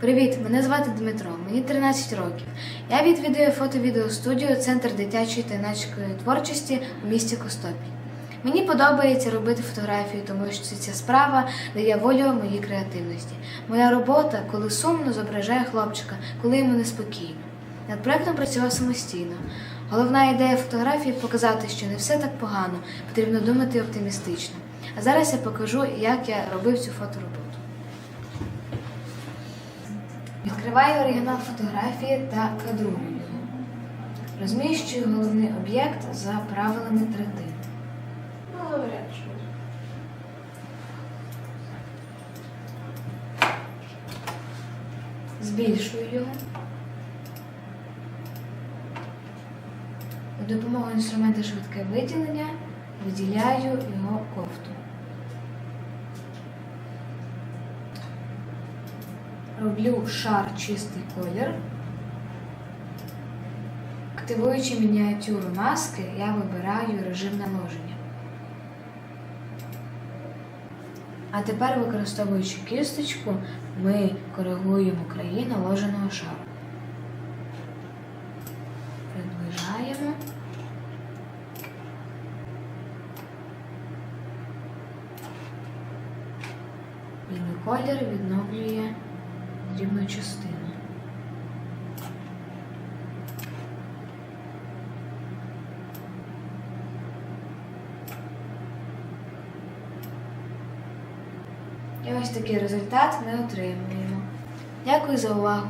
Привіт, мене звати Дмитро, мені 13 років. Я відвідую фото-відеостудію Центр дитячої та юнацької творчості у місті Костопіль. Мені подобається робити фотографії, тому що ця справа дає волю моїй креативності. Моя робота, коли сумно, зображає хлопчика, коли йому неспокійно. Над проектом працював самостійно. Головна ідея фотографії показати, що не все так погано, потрібно думати оптимістично. А зараз я покажу, як я робив цю фотороботу. Відкриваю оригінал фотографії та кадрую його. Розміщую головний об'єкт за правилами третини. Ну. Збільшую його. За допомогою інструменту швидке виділення виділяю його кофту. Роблю шар чистий колір. Активуючи мініатюру маски, я вибираю режим наложення. А тепер, використовуючи кісточку, ми коригуємо краї наложеного шару. Приближаємо. Білий колір відновлює дрібну частину. І ось такий результат ми отримуємо. Дякую за увагу!